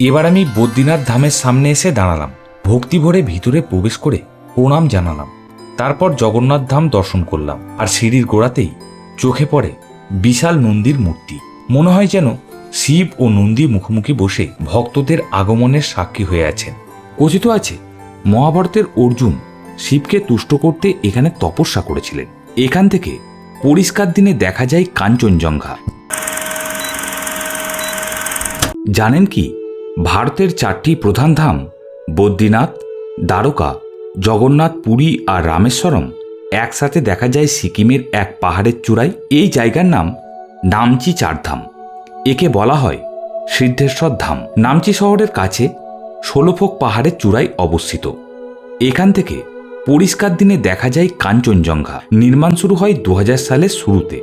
এবার আমি বদ্রীনাথ ধামের সামনে এসে দাঁড়ালাম। ভক্তি ভরে ভিতরে প্রবেশ করে প্রণাম জানালাম। তারপর জগন্নাথ ধাম দর্শন করলাম। আর সিঁড়ির গোড়াতেই চোখে পড়ে বিশাল নন্দীর মূর্তি। মনে হয় যেন শিব ও নন্দী মুখোমুখি বসে ভক্তদের আগমনের সাক্ষী হয়ে আছেন। কথিত আছে, মহাভারতের অর্জুন শিবকে তুষ্ট করতে এখানে তপস্যা করেছিলেন। এখান থেকে পরিষ্কার দিনে দেখা যায় কাঞ্চনজঙ্ঘা। জানেন কি? ভারতের চারটি প্রধান ধাম, বদ্রীনাথ, দ্বারকা, জগন্নাথ পুরী আর রামেশ্বরম, একসাথে দেখা যায় সিকিমের এক পাহাড়ের চূড়ায়। এই জায়গার নাম নামচি চারধাম একে বলা হয় সিদ্ধেশ্বর ধাম। নামচি শহরের কাছে ষোলফোক পাহাড়ের চূড়ায় অবস্থিত। এখান থেকে পরিষ্কার দিনে দেখা যায় কাঞ্চনজঙ্ঘা। নির্মাণ শুরু হয় দু হাজার সালের শুরুতে।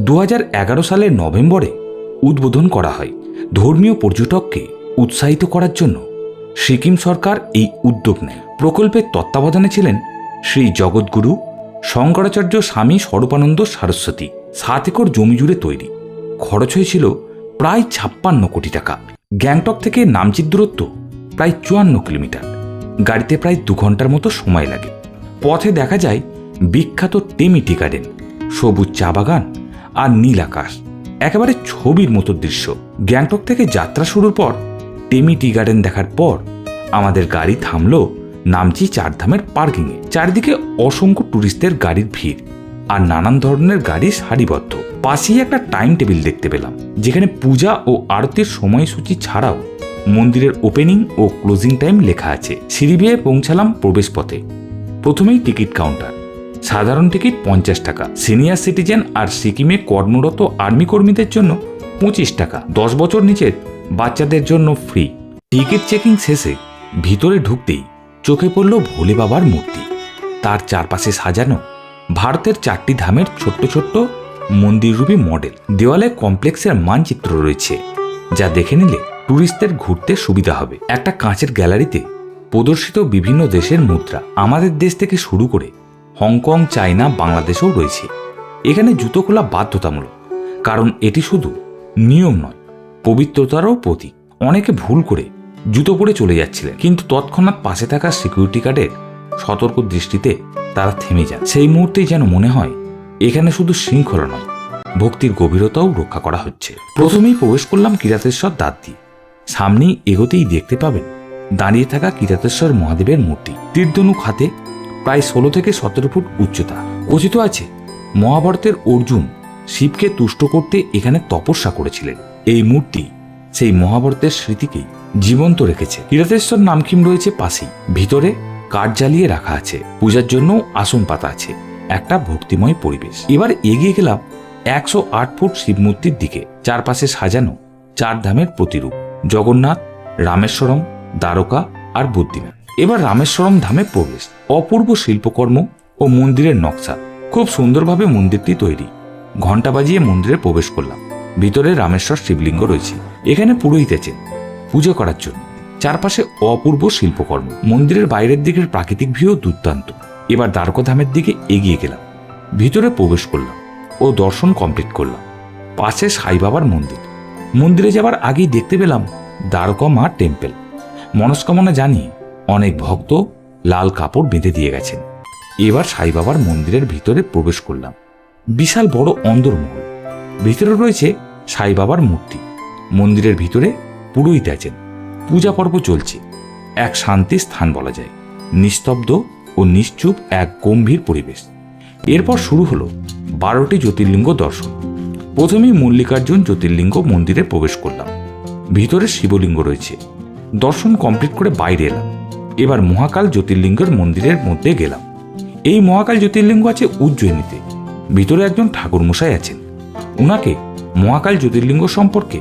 দু হাজার এগারো সালের নভেম্বরে উদ্বোধন করা হয়। ধর্মীয় পর্যটককে উৎসাহিত করার জন্য সিকিম সরকার এই উদ্যোগ নেয়। প্রকল্পের তত্ত্বাবধানে ছিলেন শ্রী জগৎগুরু শঙ্করাচার্য স্বামী স্বরূপানন্দ সারস্বতী। সাত একর জমি জুড়ে তৈরি। খরচ হয়েছিল প্রায় ছাপ্পান্ন কোটি টাকা। গ্যাংটক থেকে নামচির দূরত্ব প্রায় চুয়ান্ন কিলোমিটার। গাড়িতে প্রায় দু ঘণ্টার মতো সময় লাগে। পথে দেখা যায় বিখ্যাত টেমিটি গার্ডেন। সবুজ চা বাগান আর নীল আকাশ। একেবারে ছবির মতো দৃশ্য। গ্যাংটক থেকে যাত্রা শুরুর পর টেমি টি গার্ডেন দেখার পর আমাদের গাড়ি থামলো নামচি চারধামের পার্কিংয়ে। চারিদিকে অসংখ্য ট্যুরিস্টদের গাড়ির ভিড় আর নানান ধরনের গাড়ি সারিবদ্ধ। পাশেই একটা টাইম টেবিল দেখতে পেলাম, যেখানে পূজা ও আরতির সময়সূচি ছাড়াও মন্দিরের ওপেনিং ও ক্লোজিং টাইম লেখা আছে। সিঁড়ি বেয়ে পৌঁছালাম প্রবেশ পথে প্রথমেই টিকিট কাউন্টার। সাধারণ টিকিট পঞ্চাশ টাকা, সিনিয়র সিটিজেন আর সিকিমে কর্মরত আর্মি কর্মীদের জন্য পঁচিশ টাকা। দশ বছর নিচের বাচ্চাদের জন্য ফ্রি টিকিট চেকিং শেষে ভিতরে ঢুকতেই চোখে পড়ল ভোলে বাবার মূর্তি। তার চারপাশে সাজানো ভারতের চারটি ধামের ছোট্ট ছোট্ট মন্দিররূপী মডেল দেওয়ালে কমপ্লেক্সের মানচিত্র রয়েছে, যা দেখে নিলে ট্যুরিস্টদের ঘুরতে সুবিধা হবে। একটা কাঁচের গ্যালারিতে প্রদর্শিত বিভিন্ন দেশের মুদ্রা। আমাদের দেশ থেকে শুরু করে হংকং, চায়না, বাংলাদেশেও রয়েছে। এখানে জুতো খোলা বাধ্যতামূলক, কারণ এটি শুধু নিয়ম নয় পবিত্রতারও প্রতীক। অনেকে ভুল করে জুতো পরে চলে যাচ্ছিলেন, কিন্তু তৎক্ষণাৎ পাশে থাকা সিকিউরিটি গার্ডের সতর্ক দৃষ্টিতে তারা থেমে যান। সেই মুহূর্তেই যেন মনে হয়, এখানে শুধু শৃঙ্খলা নয়, ভক্তির গভীরতাও রক্ষা করা হচ্ছে। প্রথমেই প্রবেশ করলাম কিরাতেশ্বর দিয়ে সামনেই এগোতেই দেখতে পাবেন, দাঁড়িয়ে থাকা কিরাতেশ্বর মহাদেবের মূর্তি। তীর্ধনুক হাতে প্রায় ষোলো থেকে সতেরো ফুট উচ্চতা। কথিত আছে, মহাভারতের অর্জুন শিবকে তুষ্ট করতে এখানে তপস্যা করেছিলেন। এই মূর্তি সেই মহাভারতের স্মৃতিকেই জীবন্ত রেখেছে। কিরাতেশ্বর নামকিম রয়েছে পাশেই। ভিতরে কাঠ জ্বালিয়ে রাখা আছে। পূজার জন্য আসন পাতা আছে। একটা ভক্তিময় পরিবেশ। এবার এগিয়ে গেলাম একশো আট ফুট শিব মূর্তির দিকে। চারপাশে সাজানো চার ধামের প্রতিরূপ। জগন্নাথ, রামেশ্বরম, দ্বারকা আর বুদ্ধিনাথ এবার রামেশ্বরম ধামে প্রবেশ। অপূর্ব শিল্পকর্ম ও মন্দিরের নকশা। খুব সুন্দরভাবে মন্দিরটি তৈরি। ঘণ্টা বাজিয়ে মন্দিরে প্রবেশ করলাম। ভিতরে রামেশ্বর শিবলিঙ্গ রয়েছে। এখানে পুরোহিত আছেন পুজো করার জন্য। চারপাশে অপূর্ব শিল্পকর্ম। মন্দিরের বাইরের দিকের প্রাকৃতিক ভিউ দুর্দান্ত। এবার দ্বারকাধামের দিকে এগিয়ে গেলাম। ভিতরে প্রবেশ করলাম ও দর্শন কমপ্লিট করলাম। পাশে সাই বাবার মন্দির। মন্দিরে যাবার আগেই দেখতে পেলাম দ্বারকা মা টেম্পেল। মনস্কামনা জানিয়ে অনেক ভক্ত লাল কাপড় বেঁধে দিয়ে গেছেন। এবার সাই বাবার মন্দিরের ভিতরে প্রবেশ করলাম। বিশাল বড় অন্দরমহল। ভিতরে রয়েছে সাই বাবার মূর্তি। মন্দিরের ভিতরে পুরোহিত আছেন। পূজা পর্ব চলছে। এক শান্তি স্থান বলা যায়। নিস্তব্ধ ও নিশ্চুপ এক গম্ভীর পরিবেশ। এরপর শুরু হলো বারোটি জ্যোতির্লিঙ্গ দর্শন। প্রথমেই মল্লিকার্জুন জ্যোতির্লিঙ্গ মন্দিরে প্রবেশ করলাম। ভিতরে শিবলিঙ্গ রয়েছে। দর্শন কমপ্লিট করে বাইরে এলাম। এবার মহাকাল জ্যোতির্লিঙ্গের মন্দিরের মধ্যে গেলাম। এই মহাকাল জ্যোতির্লিঙ্গ আছে উজ্জয়িনীতে। ভিতরে একজন ঠাকুরমশাই আছেন। ওনাকে মহাকাল জ্যোতির্লিঙ্গ সম্পর্কে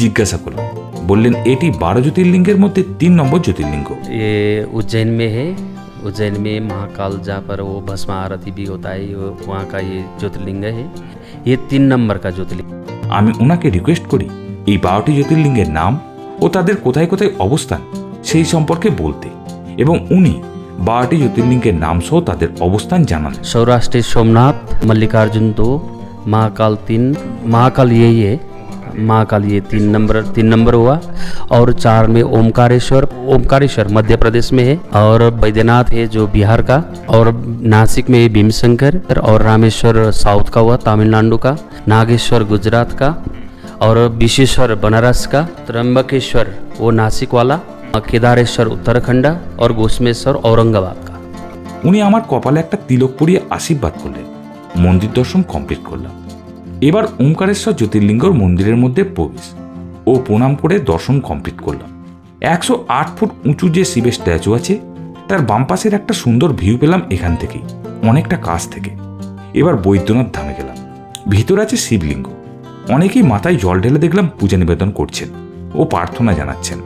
জিজ্ঞাসা করলাম বললেন এটি বারো জ্যোতির্লিঙ্গের মধ্যে তিন নম্বর জ্যোতির্লিঙ্গ ये उज्जैन में है उज्जैन में महाकाल जहाँ पर वो भस्म आरती भी होता है वो- वहाँ का ये ज्योतिर्लिंग है ये तीन नंबर का ज्योतिर्लिंग আমি ওনাকে রিকোয়েস্ট করি এই বারোটি জ্যোতির্লিঙ্গের নাম ও তাদের কোথায় কোথায় অবস্থান সেই সম্পর্কে বলতে এবং উনি বারোটি জ্যোতির্লিঙ্গের নাম সহ তাদের অবস্থান জানান सौराष्ट्र सोमनाथ मल्लिकार्जुन दो महाकाल तीन महाकाल यही है महाकाल ये तीन नंबर तीन नंबर हुआ और चार में ओमकारेश्वर ओमकारेश्वर मध्य प्रदेश में है और बैद्यनाथ है जो बिहार का और नासिक में भीमशंकर और रामेश्वर साउथ का हुआ तमिलनाडु का नागेश्वर गुजरात का और विशेश्वर बनारस का त्र्यंबकेश्वर वो नासिक वाला केदारेश्वर उत्तराखंड और गोस्मेश्वर औरंगाबाद का উনি আমার কপালে একটা তিলক পরিয়ে আশীর্বাদ করলেন মন্দির দর্শন কমপ্লিট করলাম। এবার ওমকারেশ্বর জ্যোতির্লিঙ্গর মন্দিরের মধ্যে প্রবেশ ও প্রণাম করে দর্শন কমপ্লিট করলাম। একশো আট ফুট উঁচু যে শিবের স্ট্যাচু আছে, তার বাম পাশের একটা সুন্দর ভিউ পেলাম এখান থেকেই, অনেকটা কাছ থেকে। এবার বৈদ্যনাথ ধামে গেলাম। ভিতর আছে শিবলিঙ্গ। অনেকেই মাথায় জল ঢেলে দেখলাম পূজা নিবেদন করছেন ও প্রার্থনা জানাচ্ছেন।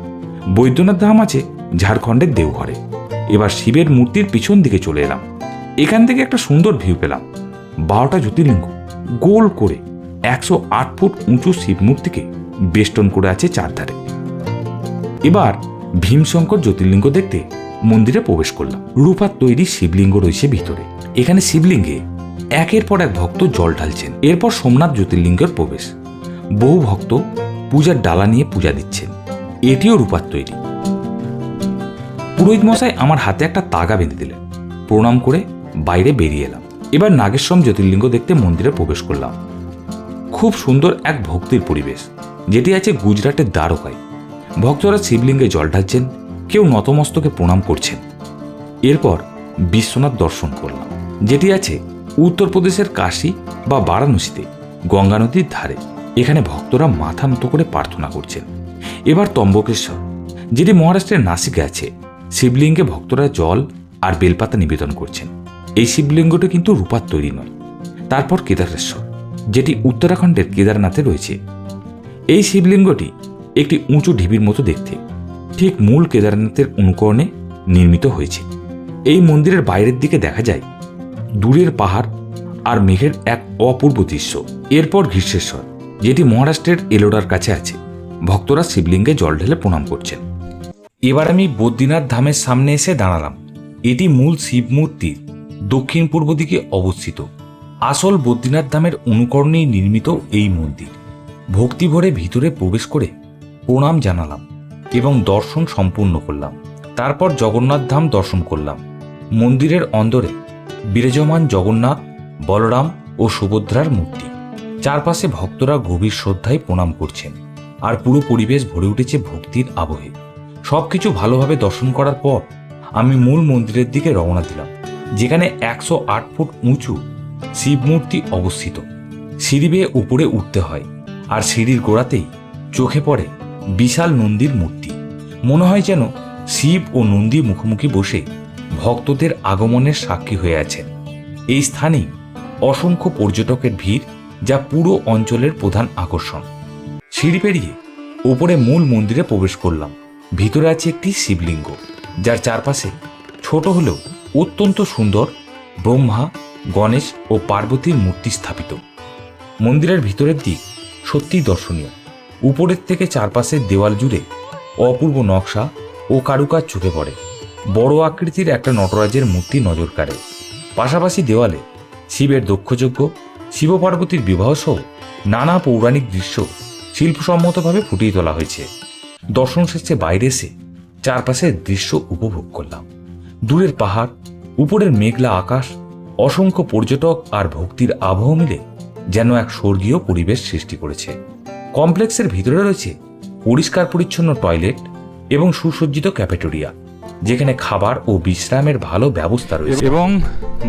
বৈদ্যনাথ ধাম আছে ঝাড়খণ্ডের দেওঘরে। এবার শিবের মূর্তির পিছন দিকে চলে এলাম। এখান থেকে একটা সুন্দর ভিউ পেলাম। বারোটা জ্যোতির্লিঙ্গ গোল করে একশো আট ফুট উঁচু শিব মূর্তিকে বেষ্টন করে আছে চারধারে। এবার ভীমশঙ্কর জ্যোতির্লিঙ্গ দেখতে মন্দিরে প্রবেশ করলাম। রূপার তৈরি শিবলিঙ্গ রয়েছে ভিতরে। এখানে শিবলিঙ্গে একের পর এক ভক্ত জল ঢালছেন। এরপর সোমনাথ জ্যোতির্লিঙ্গের প্রবেশ। বহু ভক্ত পূজার ডালা নিয়ে পূজা দিচ্ছেন। এটিও রূপার তৈরি। পুরোহিত মশাই আমার হাতে একটা তাগা বেঁধে দিলেন। প্রণাম করে বাইরে বেরিয়ে এলাম। এবার নাগেশ্বরম জ্যোতির্লিঙ্গ দেখতে মন্দিরে প্রবেশ করলাম। খুব সুন্দর এক ভক্তির পরিবেশ, যেটি আছে গুজরাটের দ্বারকায়। ভক্তরা শিবলিঙ্গে জল ঢালছেন, কেউ নতমস্তকে প্রণাম করছেন। এরপর বিশ্বনাথ দর্শন করলাম, যেটি আছে উত্তরপ্রদেশের কাশী বা বারাণসীতে, গঙ্গা নদীর ধারে। এখানে ভক্তরা মাথা নত করে প্রার্থনা করছেন। এবার তম্বকেশ্বর, যেটি মহারাষ্ট্রের নাসিকে আছে, শিবলিঙ্গে ভক্তরা জল আর বেলপাতা নিবেদন করছেন। এই শিবলিঙ্গটি কিন্তু রূপার তৈরি নয়। তারপর কেদারেশ্বর, যেটি উত্তরাখণ্ডের কেদারনাথে রয়েছে। এই শিবলিঙ্গটি একটি উঁচু ঢিবির মতো দেখতে, ঠিক মূল কেদারনাথের অনুকরণে নির্মিত হয়েছে। এই মন্দিরের বাইরের দিকে দেখা যায় দূরের পাহাড় আর মেঘের এক অপূর্ব দৃশ্য। এরপর গ্রীষ্মেশ্বর যেটি মহারাষ্ট্রের এলোডার কাছে আছে, ভক্তরা শিবলিঙ্গে জল ঢেলে প্রণাম করছেন। এবার আমি বদ্রীনাথ ধামের সামনে এসে দাঁড়ালাম। এটি মূল শিব মূর্তির দক্ষিণ পূর্ব দিকে অবস্থিত। আসল বদ্রীনাথ ধামের অনুকরণেই নির্মিত এই মন্দির। ভক্তি ভরে ভিতরে প্রবেশ করে প্রণাম জানালাম এবং দর্শন সম্পূর্ণ করলাম। তারপর জগন্নাথ ধাম দর্শন করলাম। মন্দিরের অন্দরে বিরাজমান জগন্নাথ, বলরাম ও সুভদ্রার মূর্তি। চারপাশে ভক্তরা গভীর শ্রদ্ধায় প্রণাম করছেন আর পুরো পরিবেশ ভরে উঠেছে ভক্তির আবহে। সবকিছু ভালোভাবে দর্শন করার পর আমি মূল মন্দিরের দিকে রওনা দিলাম। যেখানে একশো আট ফুট উঁচু শিব মূর্তি অবস্থিত। সিঁড়ি বেয়ে উপরে উঠতে হয় আর সিঁড়ির গোড়াতেই চোখে পড়ে বিশাল নন্দীর মূর্তি। মনে হয় যেন শিব ও নন্দী মুখোমুখি বসে ভক্তদের আগমনের সাক্ষী হয়ে আছেন। এই স্থানেই অসংখ্য পর্যটকের ভিড় যা পুরো অঞ্চলের প্রধান আকর্ষণ। সিঁড়ি পেরিয়ে ওপরে মূল মন্দিরে প্রবেশ করলাম। ভিতরে আছে একটি শিবলিঙ্গ, যার চারপাশে ছোট হলেও অত্যন্ত সুন্দর, ব্রহ্মা, গণেশ ও পার্বতীর মূর্তি স্থাপিত। মন্দিরের ভিতরের দিক সত্যিই দর্শনীয়। উপরের থেকে চারপাশের দেওয়াল জুড়ে অপূর্ব নকশা ও কারুকাজ চোখে পড়ে। বড় আকৃতির একটা নটরাজের মূর্তি নজর কাড়ে। পাশাপাশি দেওয়ালে শিবের দক্ষযজ্ঞ, শিব পার্বতীর বিবাহ সহ নানা পৌরাণিক দৃশ্য শিল্পসম্মতভাবে ফুটিয়ে তোলা হয়েছে। দর্শন শেষে বাইরে এসে চারপাশের দৃশ্য উপভোগ করলাম। দূরের পাহাড় উপরের মেঘলা আকাশ অসংখ্য পর্যটক আর ভক্তির আবহ মিলে যেন এক স্বর্গীয় পরিবেশ সৃষ্টি করেছে। কমপ্লেক্সের ভিতরে রয়েছে পরিষ্কার পরিচ্ছন্ন টয়লেট এবং সুসজ্জিত ক্যাফেটেরিয়া যেখানে খাবার ও বিশ্রামের ভালো ব্যবস্থা রয়েছে। এবং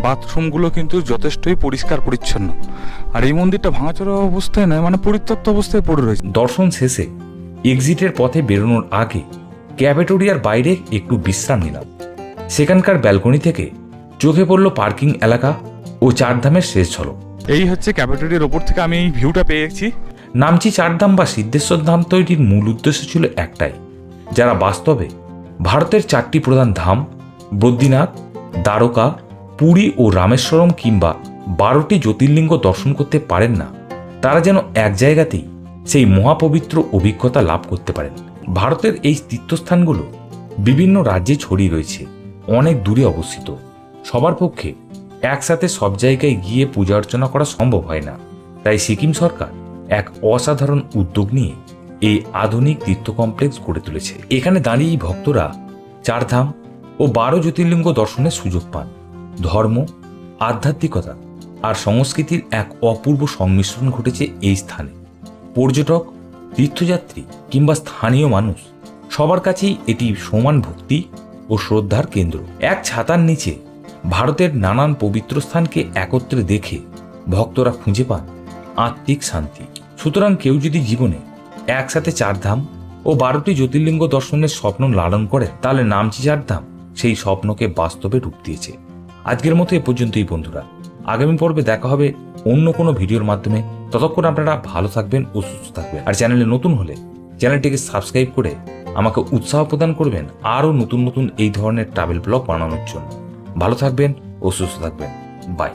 বাথরুমগুলো কিন্তু যথেষ্টই পরিষ্কার পরিচ্ছন্ন। আর এই মন্দিরটা ভাঙাচোরা অবস্থায় নয় মানে পরিত্যক্ত অবস্থায় পড়ে রয়েছে। দর্শন শেষে এক্সিটের পথে বেরোনোর আগে ক্যাফেটেরিয়ার বাইরে একটু বিশ্রাম নিলাম। সেখানকার ব্যালকনি থেকে চোখে পড়ল পার্কিং এলাকা ও চারধামের শেষ ঝলক। এই হচ্ছে ক্যাফেটেরিয়ার ওপর থেকে আমি এই ভিউটা পেয়েছি নামচি চারধাম বা সিদ্ধেশ্বর ধাম তৈরির মূল উদ্দেশ্য ছিল একটাই যারা বাস্তবে ভারতের চারটি প্রধান ধাম বদ্রীনাথ দ্বারকা পুরী ও রামেশ্বরম কিংবা বারোটি জ্যোতির্লিঙ্গ দর্শন করতে পারেন না তারা যেন এক জায়গাতেই সেই মহাপবিত্র অভিজ্ঞতা লাভ করতে পারেন। ভারতের এই তীর্থস্থানগুলো বিভিন্ন রাজ্যে ছড়িয়ে রয়েছে। অনেক দূরে অবস্থিত। সবার পক্ষে একসাথে সব জায়গায় গিয়ে পূজা অর্চনা করা সম্ভব হয় না। তাই সিকিম সরকার এক অসাধারণ উদ্যোগ নিয়ে এই আধুনিক তীর্থ কমপ্লেক্স গড়ে তুলেছে। এখানে দাঁড়িয়েই ভক্তরা চারধাম ও বারো জ্যোতির্লিঙ্গ দর্শনের সুযোগ পান। ধর্ম, আধ্যাত্মিকতা আর সংস্কৃতির এক অপূর্ব সংমিশ্রণ ঘটেছে এই স্থানে। পর্যটক, তীর্থযাত্রী কিংবা স্থানীয় মানুষ সবার কাছেই এটি সমান ভক্তি ও শ্রদ্ধার কেন্দ্র। এক ছাতার নিচে ভারতের নানান পবিত্র স্থানকে একত্রে দেখে ভক্তরা খুঁজে পান আত্মিক শান্তি। সুতরাং কেউ যদি জীবনে একসাথে চারধাম ও বারোটি জ্যোতির্লিঙ্গ দর্শনের স্বপ্ন লালন করে, তাহলে নামচি চারধাম সেই স্বপ্নকে বাস্তবে রূপ দিয়েছে। আজকের মতো এ পর্যন্তই বন্ধুরা। আগামী পর্বে দেখা হবে অন্য কোনো ভিডিওর মাধ্যমে। ততক্ষণ আপনারা ভালো থাকবেন ও সুস্থ থাকবেন। আর চ্যানেলে নতুন হলে চ্যানেলটিকে সাবস্ক্রাইব করে আমাকে উৎসাহ প্রদান করবেন আরও নতুন নতুন এই ধরনের ট্রাভেল ব্লগ বানানোর জন্য। ভালো থাকবেন ও সুস্থ থাকবেন। বাই